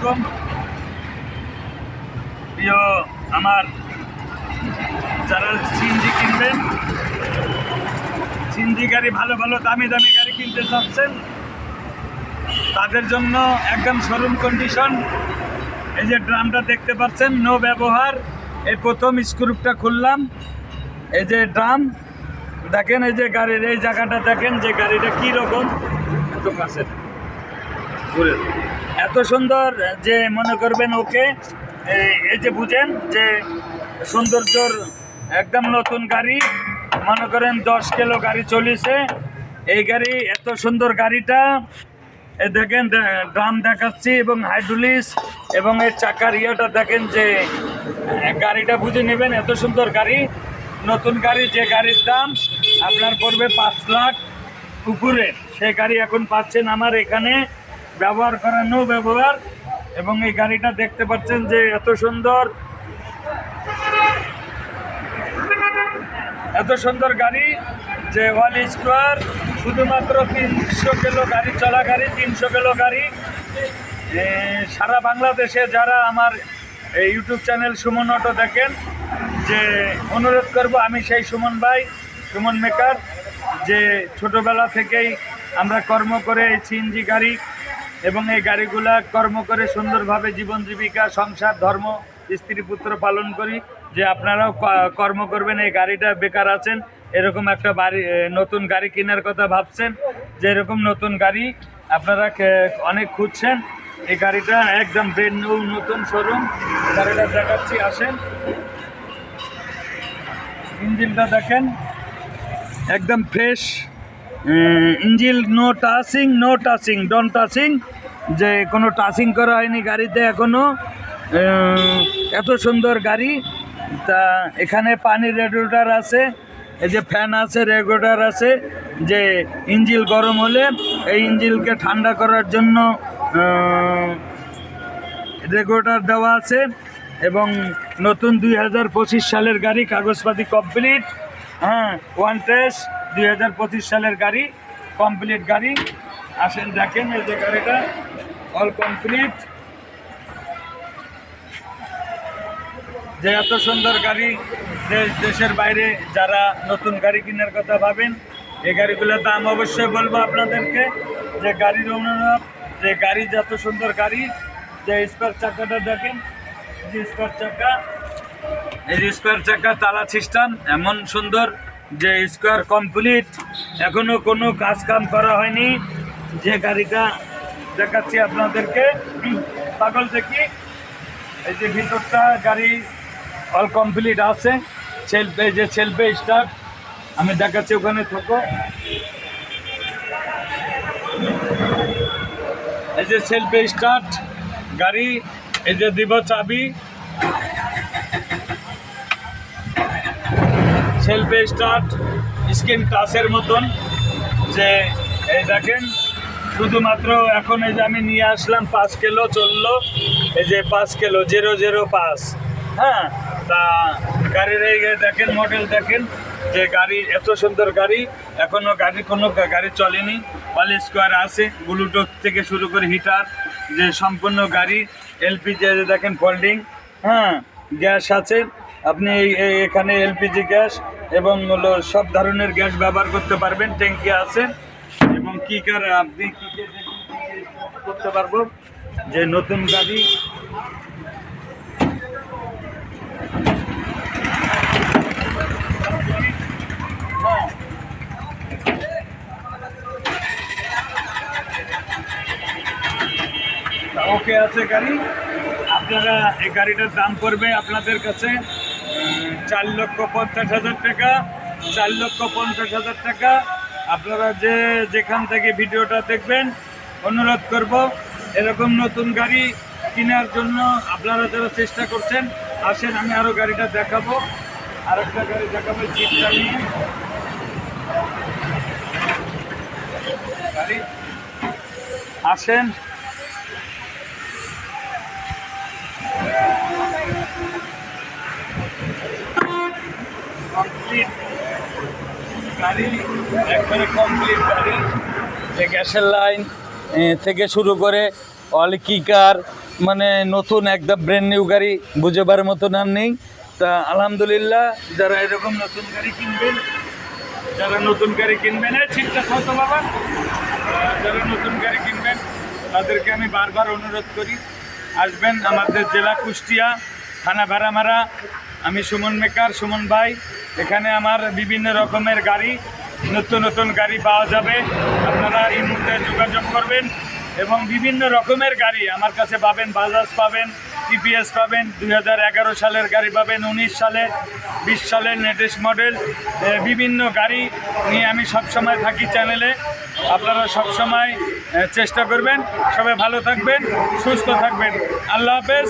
আলাইকুম। প্রিয় আমার যারা সিএনজি কিনবেন, সিএনজি গাড়ি ভালো ভালো দামি দামি গাড়ি কিনতে চাচ্ছেন, তাদের জন্য একদম শোরুম কন্ডিশন এই যে ড্রামটা দেখতে পাচ্ছেন নো ব্যবহার। এই প্রথম স্ক্রুপটা খুললাম। এই যে ড্রাম, দেখেন এই যে গাড়ির, এই জায়গাটা দেখেন যে গাড়িটা কী রকম। এত কাছে ঘুরে। এত সুন্দর যে মনে করবেন ওকে এই- যে বুঝেন যে সৌন্দর্যর একদম নতুন গাড়ি, মনে করেন দশ কিলো গাড়ি চলিছে, এই গাড়ি, এত সুন্দর গাড়িটা দেখেন ড্রাম দেখাচ্ছি এবং হাইড্রোলিস এবং এর চাকার ইয়েটা দেখেন যে, গাড়িটা বুঝে নেবেন, এত সুন্দর গাড়ি, নতুন গাড়ি, যে গাড়ির দাম আপনার পড়বে পাঁচ লাখ উপরে, সে গাড়ি এখন পাচ্ছেন আমার এখানে ব্যবহার করানো ব্যবহার, এবং এই গাড়িটা দেখতে পাচ্ছেন যে এত সুন্দর এত সুন্দর গাড়ি যে ওয়াল স্কোয়ার, শুধুমাত্র তিনশো কিলো গাড়ি, চলা গাড়ি, তিনশো কিলো গাড়ি। সারা বাংলাদেশে যারা আমার এই ইউটিউব চ্যানেল সুমন অটো দেখেন, যে অনুরোধ করব, আমি সেই সুমন ভাই, সুমন মেকার, যে ছোটোবেলা থেকেই আমরা কর্ম করে এই সিএনজি গাড়ি এবং এই গাড়িগুলা কর্ম করে সুন্দরভাবে জীবন জীবিকা, সংসার, ধর্ম, স্ত্রী, পুত্র পালন করি। যে আপনারাও কর্ম করবেন, এই গাড়িটা বেকার আছেন, এরকম একটা বাড়ি নতুন গাড়ি কেনার কথা ভাবছেন, যে এরকম নতুন গাড়ি আপনারা অনেক খুঁজছেন, এই গাড়িটা একদম ব্রেন নতুন শোরুম গাড়িটা দেখাচ্ছি, আসেন। ইঞ্জিনটা দেখেন, একদম fresh engine no touching no touching don't touching যে কোনো টাচিং করা হয়নি গাড়িতে এখনও এত সুন্দর গাড়ি। তা এখানে পানির রেগুলেটর আছে। এই যে ফ্যান আছে রেগুলেটর আছে। যে ইঞ্জিল গরম হলে এই ইঞ্জিলকে ঠান্ডা করার জন্য রেগুলেটর দেওয়া আছে। এবং নতুন দুই হাজার পঁচিশ সালের গাড়ি, কাগজপাতি কমপ্লিট হ্যাঁ ওয়ান টেস্ট দুই হাজার পঁচিশ সালের গাড়ি কমপ্লিট গাড়ি। আসেন, দেখেন এই যে গাড়িটা অল কমপ্লিট যে এত সুন্দর গাড়ি, দেশ, দেশের বাইরে যারা নতুন গাড়ি কেনার কথা ভাবেন, এই গাড়িগুলোর দাম অবশ্যই বলব আপনাদেরকে। যে গাড়ির অনুরোধ যে গাড়ি যত সুন্দর গাড়ি, যে স্পেয়ার চাকাটা দেখেন, যে স্পেয়ার চাকা, এই স্কোয়ার চাকা, তালা সিস্টেম এমন সুন্দর। যে স্কোয়ার কমপ্লিট, এখনও কোনো কাজ কাম করা হয়নি। যে গাড়িটা দেখাচ্ছি আপনাদেরকে। পাগল দেখি? এই যে ভিতরটা, গাড়ি অল কমপ্লিট আছে। সেলফে যে সেলফে স্টার্ট আমি দেখাচ্ছি, ওখানে থাকো। এই যে সেলফে স্টার্ট গাড়ি, এই যে দিব চাবি। সেলফে স্টার্ট স্ক্রিন টাচের মতন। যে, এই দেখেন, শুধুমাত্র এখন এই যে আমি নিয়ে আসলাম পাঁচ কিলো, চলল। এই যে পাঁচ কিলো জিরো জিরো পাঁচ। হ্যাঁ? তা, গাড়ির এই দেখেন মডেল দেখেন, যে গাড়ি, এত সুন্দর গাড়ি। এখনও গাড়ি কোনো গাড়ি চলেনি। অল স্কোয়ার আছে ব্লুটুথ থেকে শুরু করে হিটার যে সম্পূর্ণ গাড়ি এলপিজি দেখেন ফোল্ডিং হ্যাঁ? গ্যাস আছে। আপনি এখানে এলপিজি গ্যাস এবং হলো সব ধরনের গ্যাস ব্যবহার করতে পারবেন, ট্যাঙ্কি আছে এবং কি কার আপনি কি করতে পারব, যে নতুন গাড়ি। ওকে আছে গাড়ি আপনারা এই গাড়িটার দাম পড়বে আপনাদের কাছে চার লক্ষ পঞ্চাশ হাজার টাকা, চার লক্ষ পঞ্চাশ হাজার টাকা। আপনারা যে যেখান থেকে ভিডিওটা দেখবেন, অনুরোধ করব, এরকম নতুন গাড়ি কেনার জন্য আপনারা যারা চেষ্টা করছেন, আসেন, আমি আরও গাড়িটা দেখাবো। আরেকটা গাড়ি দেখাবো, জিপটা নিয়ে। গাড়ি। আসেন। গাড়ি একবারে কমপ্লিট গাড়ি যে গ্যাসের লাইন থেকে শুরু করে অল কিকার মানে নতুন একদম ব্র্যান্ড নিউ গাড়ি বুঝেবার মতন আর নেই। তা আলহামদুলিল্লাহ, যারা এরকম নতুন গাড়ি কিনবেন, যারা নতুন গাড়ি কিনবেন ঠিকঠাক হতো বাবা। যারা নতুন গাড়ি কিনবেন, তাদেরকে আমি বারবার অনুরোধ করি, আসবেন আমাদের জেলা কুষ্টিয়া, থানা ভাড়ামারা, আমি সুমন মেকার, সুমন ভাই এখানে আমার বিভিন্ন রকমের গাড়ি, নতুন নতুন গাড়ি পাওয়া যাবে। আপনারা এই মুহূর্তে যোগাযোগ করবেন এবং বিভিন্ন রকমের গাড়ি আমার কাছে পাবেন, বাজাজ পাবেন, টিপিএস পাবেন, দুই হাজার এগারো সালের গাড়ি পাবেন, উনিশ সালের বিশ সালের লেটেস্ট মডেল বিভিন্ন গাড়ি নিয়ে আমি সবসময় থাকি চ্যানেলে আপনারা সবসময় চেষ্টা করবেন। সবাই ভালো থাকবেন, সুস্থ থাকবেন। আল্লাহ হাফেজ।